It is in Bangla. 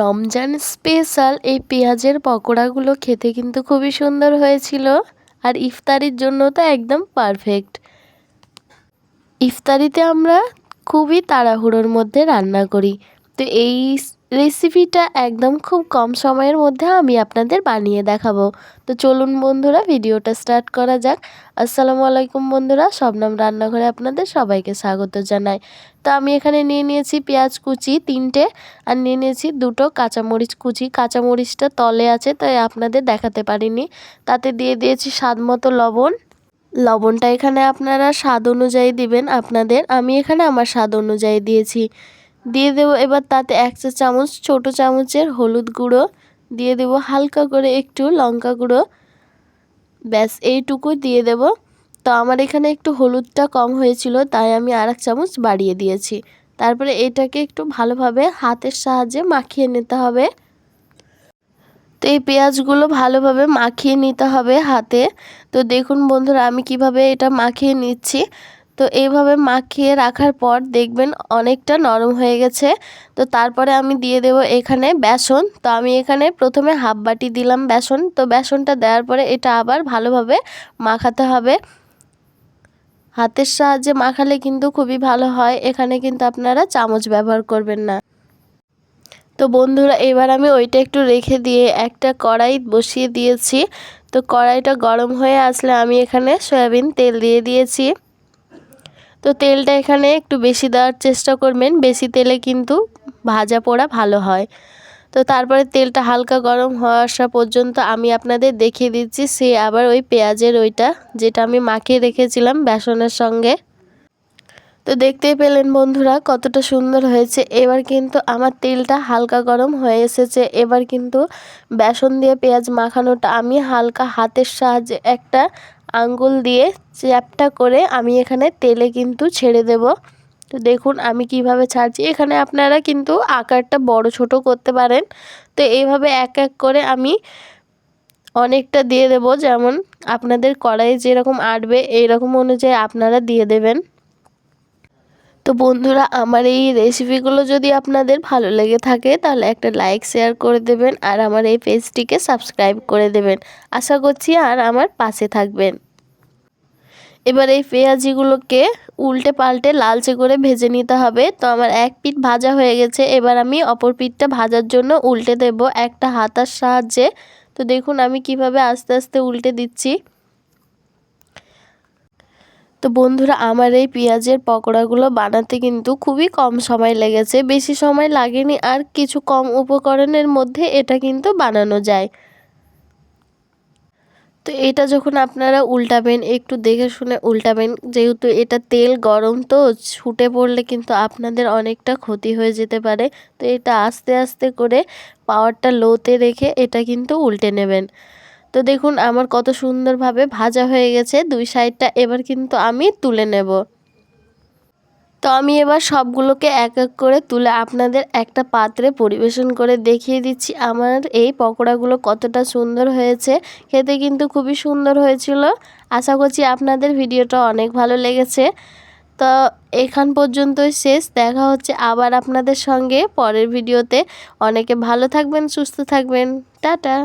রমজান স্পেশাল এই পেঁয়াজের পকোড়াগুলো খেতে কিন্তু খুবই সুন্দর হয়েছিল। আর ইফতারির জন্য তো একদম পারফেক্ট ইফতারিতে আমরা খুবই তাড়াহুড়োর মধ্যে রান্না করি। তো এই রেসিপিটা একদম খুব কম সময়ের মধ্যে আমি আপনাদের বানিয়ে দেখাবো। তো চলুন বন্ধুরা, ভিডিওটা স্টার্ট করা যাক। আসসালামু আলাইকুম বন্ধুরা, শবনম রান্নাঘরে আপনাদের সবাইকে স্বাগত জানাই। তো আমি এখানে নিয়ে নিয়েছি পেঁয়াজ কুচি তিনটে আর নিয়ে নিয়েছি দুটো কাঁচামরিচ কুচি। কাঁচামরিচটা তলে আছে, তাই আপনাদের দেখাতে পারিনি। তাতে দিয়ে দিয়েছি স্বাদ মতো লবণ। লবণটা এখানে আপনারা স্বাদ অনুযায়ী দিবেন। আপনাদের, আমি এখানে আমার স্বাদ অনুযায়ী দিয়েছি। দিয়ে দেবো এবার তাতে এক চা চামচ ছোটো চামচের হলুদ গুঁড়ো। দিয়ে দেবো হালকা করে একটু লঙ্কা গুঁড়ো। ব্যাস এইটুকু দিয়ে দেব। তো আমার এখানে একটু হলুদটা কম হয়েছিল, তাই আমি আর এক চামচ বাড়িয়ে দিয়েছি। তারপরে এটাকে একটু ভালোভাবে হাতের সাহায্যে মাখিয়ে নিতে হবে। তো এই পেঁয়াজগুলো ভালোভাবে মাখিয়ে নিতে হবে হাতে। তো দেখুন বন্ধুরা, আমি কীভাবে এটা মাখিয়ে নিচ্ছি। তো এইভাবে মাখিয়ে রাখার পর দেখবেন অনেকটা নরম হয়ে গেছে। তো তারপরে আমি দিয়ে দেব এখানে বেসন। তো আমি এখানে প্রথমে হাফ বাটি দিলাম বেসন। তো বেসনটা দেওয়ার পরে এটা আবার ভালোভাবে মাখাতে হবে। হাতের সাহায্যে মাখালে কিন্তু খুবই ভালো হয়। এখানে কিন্তু আপনারা চামচ ব্যবহার করবেন না। তো বন্ধুরা, এবার আমি ওইটা একটু রেখে দিয়ে একটা কড়াই বসিয়ে দিয়েছি। তো কড়াইটা গরম হয়ে আসলে আমি এখানে সয়াবিন তেল দিয়ে দিয়েছি। তো তেলটা এখানে একটু বেশি দেওয়ার চেষ্টা করবেন। বেশি তেলে কিন্তু ভাজা পোড়া ভালো হয়। তো তারপরে তেলটা হালকা গরম হওয়া আসা পর্যন্ত আমি আপনাদের দেখিয়ে দিচ্ছি। সে আবার ওই পেঁয়াজের ওইটা, যেটা আমি মাখিয়ে রেখেছিলাম বেসনের সঙ্গে। তো দেখতেই পেলেন বন্ধুরা, কতটা সুন্দর হয়েছে। এবার কিন্তু আমার তেলটা হালকা গরম হয়ে এসেছে। এবার কিন্তু বেসন দিয়ে পেঁয়াজ মাখানোটা আমি হালকা হাতের সাহায্যে একটা আঙ্গুল দিয়ে চ্যাপটা করে আমি এখানে তেলে কিন্তু ছেড়ে দেব। তো দেখুন আমি কীভাবে ছাড়ছি। এখানে আপনারা কিন্তু আকারটা বড় ছোট করতে পারেন। তো এইভাবে এক এক করে আমি অনেকটা দিয়ে দেব। যেমন আপনাদের কড়াই যেরকম আটবে, এইরকম অনুযায়ী আপনারা দিয়ে দেবেন। তো বন্ধুরা, আমার এই রেসিপিগুলো যদি আপনাদের ভালো লেগে থাকে, তাহলে একটা লাইক শেয়ার করে দেবেন আর আমার এই পেজটিকে সাবস্ক্রাইব করে দেবেন। আশা করছি আর আমার পাশে থাকবেন। এবার এই পেঁয়াজিগুলোকে উল্টে পাল্টে লালচে করে ভেজে নিতে হবে। তো আমার এক পিঠ ভাজা হয়ে গেছে। এবার আমি অপর পিঠটা ভাজার জন্য উল্টে দেব একটা হাতার সাহায্যে। তো দেখুন, আমি কীভাবে আস্তে আস্তে উল্টে দিচ্ছি। তো বন্ধুরা, আমার এই পেঁয়াজের পকোড়াগুলো বানাতে কিন্তু খুবই কম সময় লেগেছে, বেশি সময় লাগেনি আর কিছু কম উপকরণের মধ্যে এটা কিন্তু বানানো যায়। তো এটা যখন আপনারা উল্টাবেন, একটু দেখে শুনে উল্টাবেন, যেহেতু এটা তেল গরম, তো ছুটে পড়লে কিন্তু আপনাদের অনেকটা ক্ষতি হয়ে যেতে পারে। তো এটা আস্তে আস্তে করে পাওয়ারটা লোতে রেখে এটা কিন্তু উল্টে নেবেন। তো দেখুন, আমার কত সুন্দরভাবে ভাজা হয়ে গেছে। দুই সাইডটা এবার কিন্তু আমি তুলে নেব। তো আমি এবার সবগুলোকে এক এক করে তুলে আপনাদের একটা পাত্রে পরিবেশন করে দেখিয়ে দিচ্ছি। আমার এই পকোড়াগুলো কতটা সুন্দর হয়েছে। খেতে কিন্তু খুবই সুন্দর হয়েছিল। আশা করছি আপনাদের ভিডিওটা অনেক ভালো লেগেছে। তো এখান পর্যন্তই শেষ। দেখা হচ্ছে আবার আপনাদের সঙ্গে পরের ভিডিওতে। অনেকে ভালো থাকবেন, সুস্থ থাকবেন। টাটা।